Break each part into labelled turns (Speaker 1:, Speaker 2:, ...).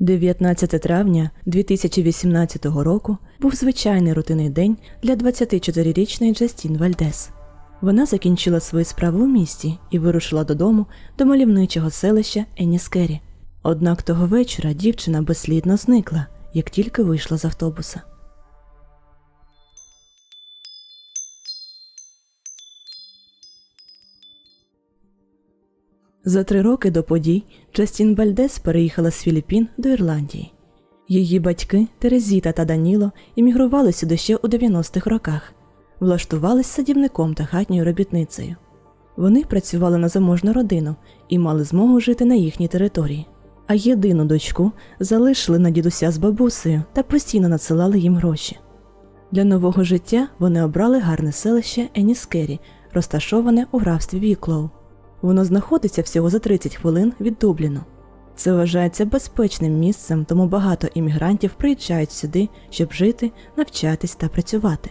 Speaker 1: 19 травня 2018 року був звичайний рутинний день для 24-річної Джастін Вальдес. Вона закінчила свою справу у місті і вирушила додому до мальовничого селища Еніскері. Однак того вечора дівчина безслідно зникла, як тільки вийшла з автобуса. За три роки до подій Джастін Бальдес переїхала з Філіппін до Ірландії. Її батьки Терезіта та Даніло іммігрували сюди ще у 90-х роках, влаштувались садівником та хатньою робітницею. Вони працювали на заможну родину і мали змогу жити на їхній території. А єдину дочку залишили на дідуся з бабусею та постійно надсилали їм гроші. Для нового життя вони обрали гарне селище Еніскері, розташоване у графстві Віклоу. Воно знаходиться всього за 30 хвилин від Дубліну. Це вважається безпечним місцем, тому багато іммігрантів приїжджають сюди, щоб жити, навчатись та працювати.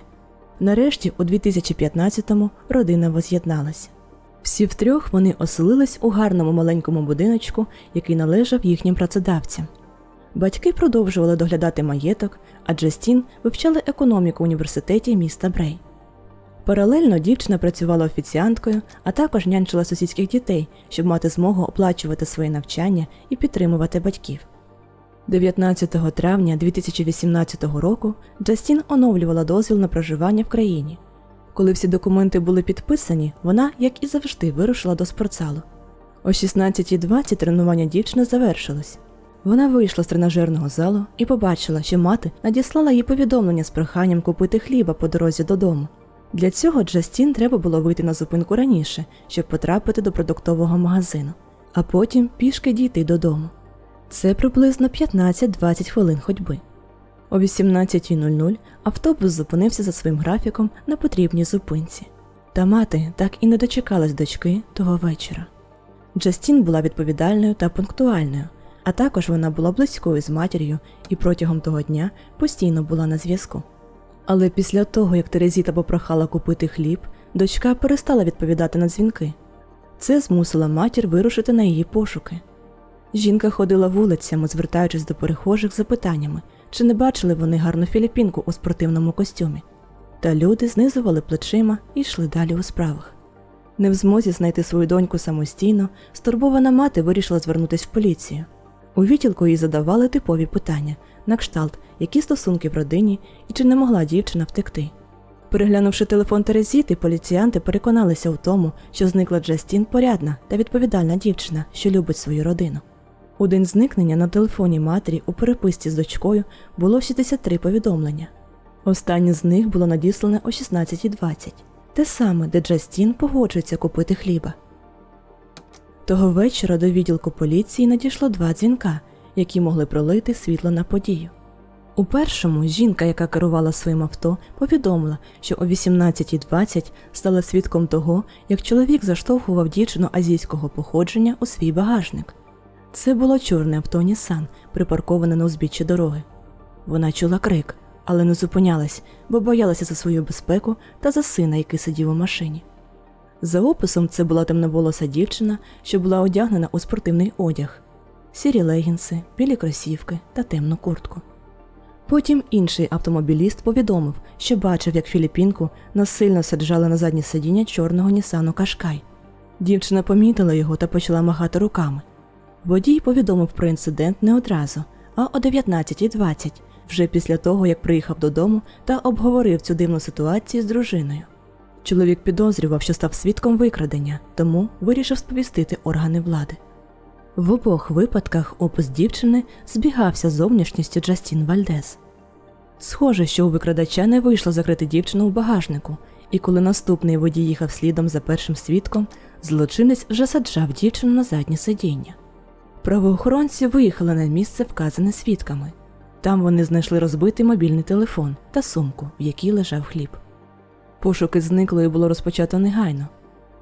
Speaker 1: Нарешті, у 2015-му родина воз'єдналася. Всі втрьох вони оселились у гарному маленькому будиночку, який належав їхнім працедавцям. Батьки продовжували доглядати маєток, а Джастін вивчала економіку в університеті міста Брей. Паралельно дівчина працювала офіціанткою, а також нянчила сусідських дітей, щоб мати змогу оплачувати своє навчання і підтримувати батьків. 19 травня 2018 року Джастін оновлювала дозвіл на проживання в країні. Коли всі документи були підписані, вона, як і завжди, вирушила до спортзалу. О 16.20 тренування дівчини завершилось. Вона вийшла з тренажерного залу і побачила, що мати надіслала їй повідомлення з проханням купити хліба по дорозі додому. Для цього Джастін треба було вийти на зупинку раніше, щоб потрапити до продуктового магазину, а потім пішки дійти додому. Це приблизно 15-20 хвилин ходьби. О 18.00 автобус зупинився за своїм графіком на потрібній зупинці. Та мати так і не дочекалась дочки того вечора. Джастін була відповідальною та пунктуальною, а також вона була близькою з матір'ю і протягом того дня постійно була на зв'язку. Але після того, як Терезіта попрохала купити хліб, дочка перестала відповідати на дзвінки. Це змусило матір вирушити на її пошуки. Жінка ходила вулицями, звертаючись до перехожих з запитаннями, чи не бачили вони гарну філіппінку у спортивному костюмі. Та люди знизували плечима і йшли далі у справах. Не в змозі знайти свою доньку самостійно, стурбована мати вирішила звернутися в поліцію. У відділку їй задавали типові питання на кшталт, які стосунки в родині і чи не могла дівчина втекти. Переглянувши телефон Терезіти, поліціянти переконалися у тому, що зникла Джастін порядна та відповідальна дівчина, що любить свою родину. У день зникнення на телефоні матері у переписці з дочкою було 63 повідомлення. Останнє з них було надіслане о 16.20, те саме, де Джастін погоджується купити хліба. Того вечора до відділку поліції надійшло два дзвінка, які могли пролити світло на подію. У першому жінка, яка керувала своїм авто, повідомила, що о 18.20 стала свідком того, як чоловік заштовхував дівчину азійського походження у свій багажник. Це було чорне авто Нісан, припарковане на узбіччі дороги. Вона чула крик, але не зупинялась, бо боялася за свою безпеку та за сина, який сидів у машині. За описом, це була темноволоса дівчина, що була одягнена у спортивний одяг, сірі легінси, білі кросівки та темну куртку. Потім інший автомобіліст повідомив, що бачив, як Філіппінку насильно саджали на заднє сидіння чорного Нісану Кашкай. Дівчина помітила його та почала махати руками. Водій повідомив про інцидент не одразу, а о 19.20, вже після того, як приїхав додому та обговорив цю дивну ситуацію з дружиною. Чоловік підозрював, що став свідком викрадення, тому вирішив сповістити органи влади. В обох випадках опис дівчини збігався з зовнішністю Джастін Вальдес. Схоже, що у викрадача не вийшло закрити дівчину в багажнику, і коли наступний водій їхав слідом за першим свідком, злочинець вже саджав дівчину на заднє сидіння. Правоохоронці виїхали на місце, вказане свідками. Там вони знайшли розбитий мобільний телефон та сумку, в якій лежав хліб. Пошуки зниклої було розпочато негайно.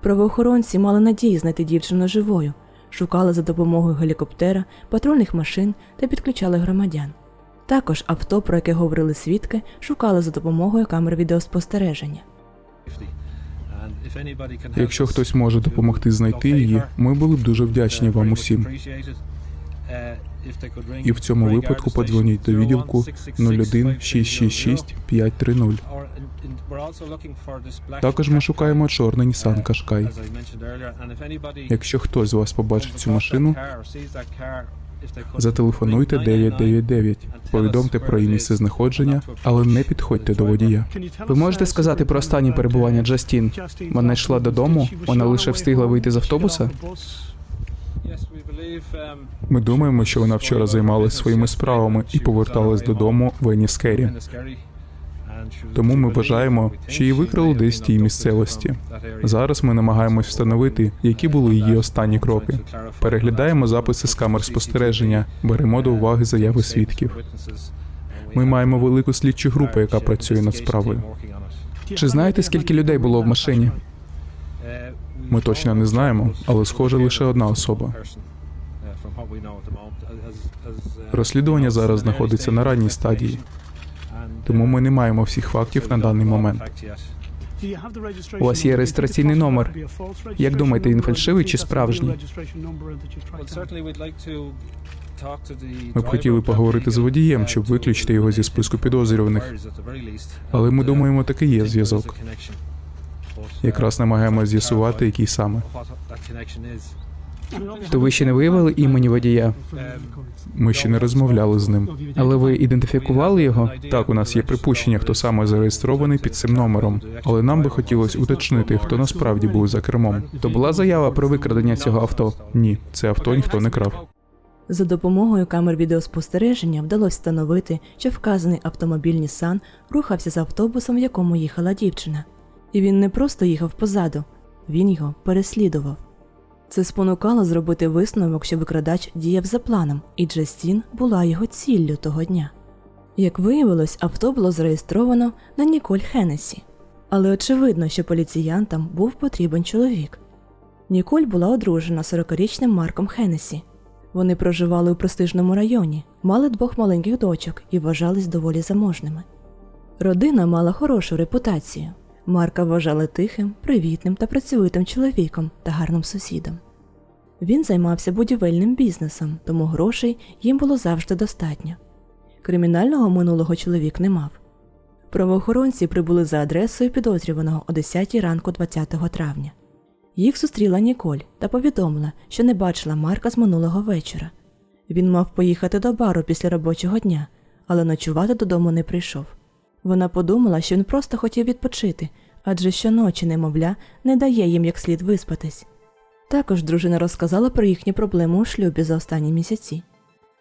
Speaker 1: Правоохоронці мали надії знайти дівчину живою, шукали за допомогою гелікоптера, патрульних машин та підключали громадян. Також авто, про яке говорили свідки, шукали за допомогою камер відеоспостереження.
Speaker 2: Якщо хтось може допомогти знайти її, ми були б дуже вдячні вам усім. І в цьому випадку подзвоніть до відділку 01 666 530. Також ми шукаємо чорний Nissan Qashqai. Якщо хтось з вас побачить цю машину, зателефонуйте 999, повідомте про її місце знаходження, але не підходьте до водія.
Speaker 3: Ви можете сказати про останнє перебування Джастін? Вона йшла додому, вона лише встигла вийти з автобуса.
Speaker 2: Ми думаємо, що вона вчора займалась своїми справами і поверталась додому в Еніскері. Тому ми вважаємо, що її викрали десь в тій місцевості. Зараз ми намагаємось встановити, які були її останні кроки. Переглядаємо записи з камер спостереження, беремо до уваги заяви свідків. Ми маємо велику слідчу групу, яка працює над справою.
Speaker 3: Чи знаєте, скільки людей було в машині?
Speaker 2: Ми точно не знаємо, але схоже лише одна особа. Розслідування зараз знаходиться на ранній стадії, тому ми не маємо всіх фактів на даний момент.
Speaker 3: У вас є реєстраційний номер. Як думаєте, він фальшивий чи справжній?
Speaker 2: Ми б хотіли поговорити з водієм, щоб виключити його зі списку підозрюваних. Але ми думаємо, такий є зв'язок. Якраз намагаємося з'ясувати, який саме.
Speaker 3: То ви ще не виявили імені водія,
Speaker 2: Ми ще не розмовляли з ним.
Speaker 3: але ви ідентифікували його?
Speaker 2: Так, у нас є припущення, хто саме зареєстрований під цим номером, але нам би хотілося уточнити, хто насправді був за кермом.
Speaker 3: То була заява про викрадення цього авто.
Speaker 2: Ні, це авто ніхто не крав.
Speaker 1: За допомогою камер відеоспостереження вдалося встановити, що вказаний автомобіль Нісан рухався за автобусом, в якому їхала дівчина. І він не просто їхав позаду, він його переслідував. Це спонукало зробити висновок, що викрадач діяв за планом, і Джастін була його ціллю того дня. Як виявилось, авто було зареєстровано на Ніколь Хеннесі. Але очевидно, що поліціянтам був потрібен чоловік. Ніколь була одружена 40-річним Марком Хеннесі. Вони проживали у престижному районі, мали двох маленьких дочок і вважались доволі заможними. Родина мала хорошу репутацію. Марка вважали тихим, привітним та працьовитим чоловіком та гарним сусідом. Він займався будівельним бізнесом, тому грошей їм було завжди достатньо. Кримінального минулого чоловік не мав. Правоохоронці прибули за адресою підозрюваного о 10 ранку 20 травня. Їх зустріла Ніколь та повідомила, що не бачила Марка з минулого вечора. Він мав поїхати до бару після робочого дня, але ночувати додому не прийшов. Вона подумала, що він просто хотів відпочити, адже щоночі немовля не дає їм як слід виспатись. Також дружина розказала про їхні проблеми у шлюбі за останні місяці.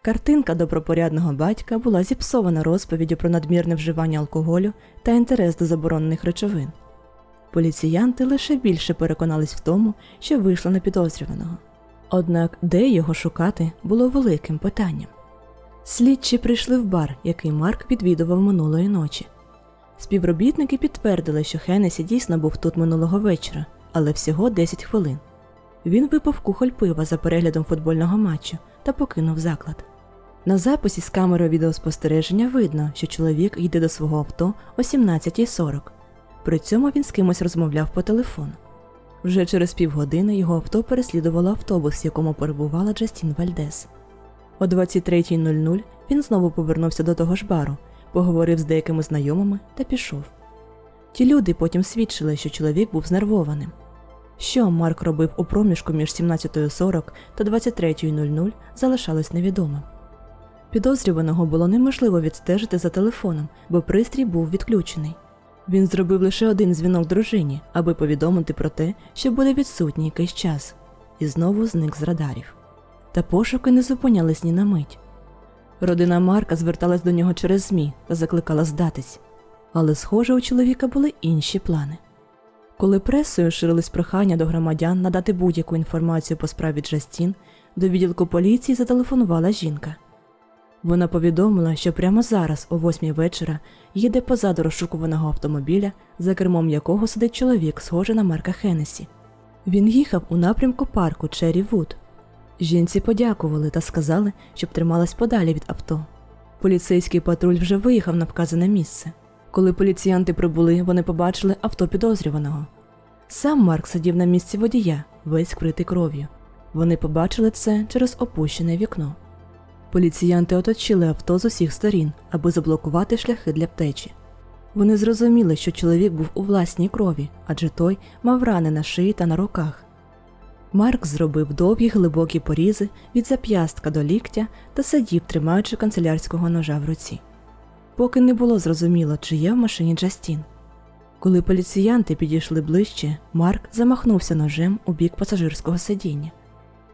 Speaker 1: Картинка добропорядного батька була зіпсована розповіддю про надмірне вживання алкоголю та інтерес до заборонених речовин. Поліціянти лише більше переконались в тому, що вийшло на підозрюваного. Однак, де його шукати, було великим питанням. Слідчі прийшли в бар, який Марк відвідував минулої ночі. Співробітники підтвердили, що Хеннесі дійсно був тут минулого вечора, але всього 10 хвилин. Він випив кухоль пива за переглядом футбольного матчу та покинув заклад. На записі з камери відеоспостереження видно, що чоловік йде до свого авто о 17.40. При цьому він з кимось розмовляв по телефону. Вже через півгодини його авто переслідувало автобус, в якому перебувала Джастін Вальдес. О 23.00 він знову повернувся до того ж бару, поговорив з деякими знайомими та пішов. Ті люди потім свідчили, що чоловік був знервованим. Що Марк робив у проміжку між 17.40 та 23.00 залишалось невідомим. Підозрюваного було неможливо відстежити за телефоном, бо пристрій був відключений. Він зробив лише один дзвінок дружині, аби повідомити про те, що буде відсутній якийсь час, і знову зник з радарів. Та пошуки не зупинялись ні на мить. Родина Марка зверталась до нього через ЗМІ та закликала здатись. Але, схоже, у чоловіка були інші плани. Коли пресою ширились прохання до громадян надати будь-яку інформацію по справі Джастін, до відділку поліції зателефонувала жінка. Вона повідомила, що прямо зараз, о восьмій вечора, їде позаду розшукуваного автомобіля, за кермом якого сидить чоловік, схожий на Марка Хеннесі. Він їхав у напрямку парку Черрі Вуд. Жінці подякували та сказали, щоб трималась подалі від авто. Поліцейський патруль вже виїхав на вказане місце. Коли поліціянти прибули, вони побачили авто підозрюваного. Сам Марк сидів на місці водія, весь вкритий кров'ю. Вони побачили це через опущене вікно. Поліціянти оточили авто з усіх сторін, аби заблокувати шляхи для втечі. Вони зрозуміли, що чоловік був у власній крові, адже той мав рани на шиї та на руках. Марк зробив довгі глибокі порізи від зап'ястка до ліктя та сидів, тримаючи канцелярського ножа в руці. Поки не було зрозуміло, чи є в машині Джастін. Коли поліціянти підійшли ближче, Марк замахнувся ножем у бік пасажирського сидіння.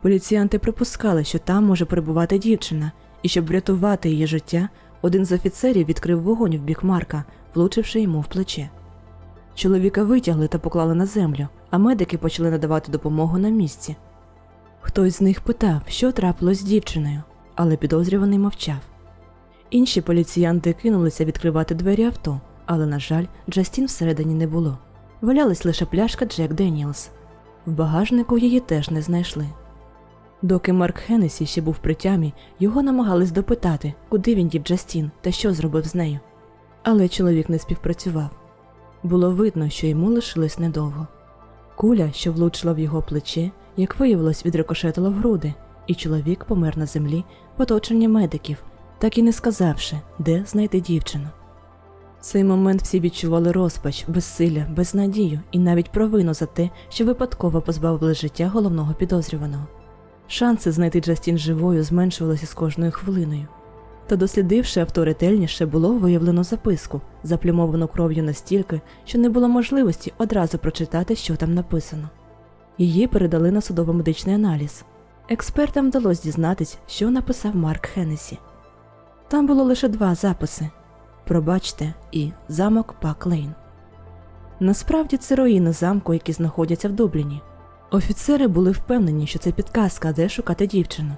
Speaker 1: Поліціянти припускали, що там може перебувати дівчина, і щоб врятувати її життя, один з офіцерів відкрив вогонь в бік Марка, влучивши йому в плече. Чоловіка витягли та поклали на землю, а медики почали надавати допомогу на місці. Хтось з них питав, що трапилось з дівчиною, але підозрюваний мовчав. Інші поліціянти кинулися відкривати двері авто, але, на жаль, Джастін всередині не було. Валялась лише пляшка Джек Деніелс. В багажнику її теж не знайшли. Доки Марк Хеннесі ще був при тямі, його намагались допитати, куди він дів Джастін та що зробив з нею. Але чоловік не співпрацював. Було видно, що йому лишилось недовго. Куля, що влучила в його плече, як виявилось, відрикошетила в груди, і чоловік помер на землі в оточенні медиків, так і не сказавши, де знайти дівчину. В цей момент всі відчували розпач, безсилля, безнадію і навіть провину за те, що випадково позбавили життя головного підозрюваного. Шанси знайти Джастін живою зменшувалися з кожною хвилиною. Та дослідивши авто ретельніше, було виявлено записку, заплюмовану кров'ю настільки, що не було можливості одразу прочитати, що там написано. Її передали на судово-медичний аналіз. Експертам вдалося дізнатись, що написав Марк Хеннесі. Там було лише два записи: Пробачте і замок Пак Лейн. Насправді це руїни замку, які знаходяться в Дубліні. Офіцери були впевнені, що це підказка, де шукати дівчину.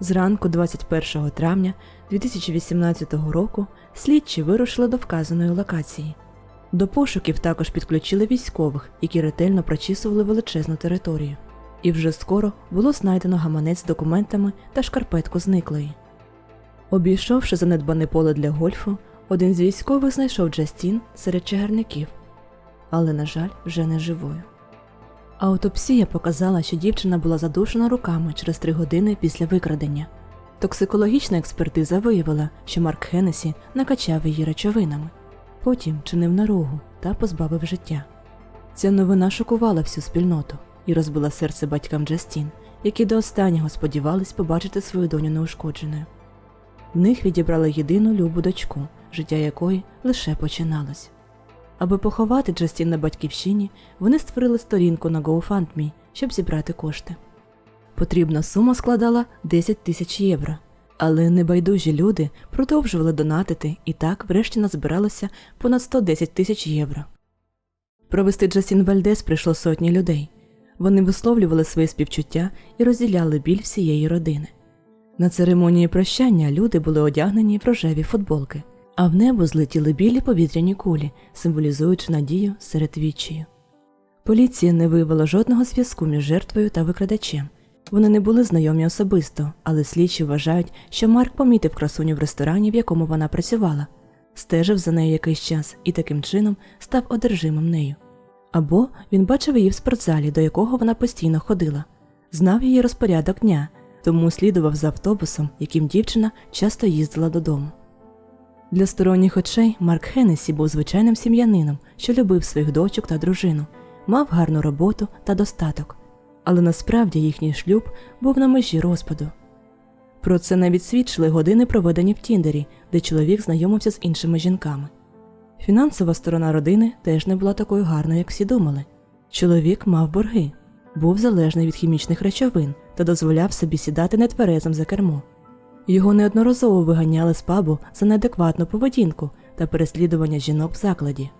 Speaker 1: Зранку 21 травня 2018 року слідчі вирушили до вказаної локації. До пошуків також підключили військових, які ретельно прочісували величезну територію. І вже скоро було знайдено гаманець з документами та шкарпетку зниклої. Обійшовши занедбане поле для гольфу, один з військових знайшов Джастін серед чагарників, але, на жаль, вже не живою. Аутопсія показала, що дівчина була задушена руками через три години після викрадення. Токсикологічна експертиза виявила, що Марк Хеннесі накачав її речовинами, потім чинив наругу та позбавив життя. Ця новина шокувала всю спільноту і розбила серце батькам Джастін, які до останнього сподівались побачити свою доню неушкодженою. В них відібрали єдину любу дочку, життя якої лише починалось. Аби поховати Джастін на батьківщині, вони створили сторінку на GoFundMe, щоб зібрати кошти. Потрібна сума складала 10 тисяч євро, але небайдужі люди продовжували донатити, і так врешті назбиралося понад 110 тисяч євро. Провести Джастін Вальдес прийшло сотні людей. Вони висловлювали свої співчуття і розділяли біль всієї родини. На церемонії прощання люди були одягнені в рожеві футболки, а в небо злетіли білі повітряні кулі, символізуючи надію серед вічію. Поліція не виявила жодного зв'язку між жертвою та викрадачем. Вони не були знайомі особисто, але слідчі вважають, що Марк помітив красуню в ресторані, в якому вона працювала, стежив за нею якийсь час і таким чином став одержимим нею. Або він бачив її в спортзалі, до якого вона постійно ходила, знав її розпорядок дня, тому слідував за автобусом, яким дівчина часто їздила додому. Для сторонніх очей Марк Хеннесі був звичайним сім'янином, що любив своїх дочок та дружину, мав гарну роботу та достаток, але насправді їхній шлюб був на межі розпаду. Про це навіть свідчили години, проведені в Тіндері, де чоловік знайомився з іншими жінками. Фінансова сторона родини теж не була такою гарною, як всі думали. Чоловік мав борги, був залежний від хімічних речовин та дозволяв собі сідати нетверезим за кермо. Його неодноразово виганяли з пабу за неадекватну поведінку та переслідування жінок в закладі.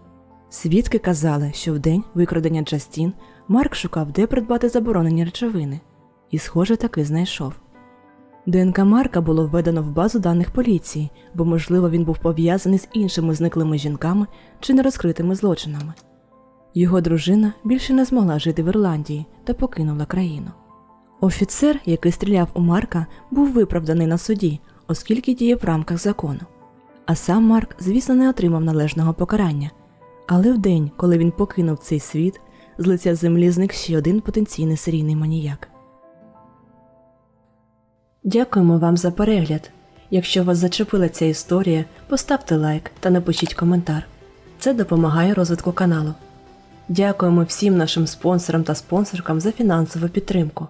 Speaker 1: Свідки казали, що в день викрадення Джастін Марк шукав, де придбати заборонені речовини, і, схоже, таки знайшов. ДНК Марка було введено в базу даних поліції, бо, можливо, він був пов'язаний з іншими зниклими жінками чи нерозкритими злочинами. Його дружина більше не змогла жити в Ірландії та покинула країну. Офіцер, який стріляв у Марка, був виправданий на суді, оскільки діяв в рамках закону. А сам Марк, звісно, не отримав належного покарання. Але в день, коли він покинув цей світ, з лиця землі зник ще один потенційний серійний маніяк. Дякуємо вам за перегляд. Якщо вас зачепила ця історія, поставте лайк та напишіть коментар. Це допомагає розвитку каналу. Дякуємо всім нашим спонсорам та спонсоркам за фінансову підтримку.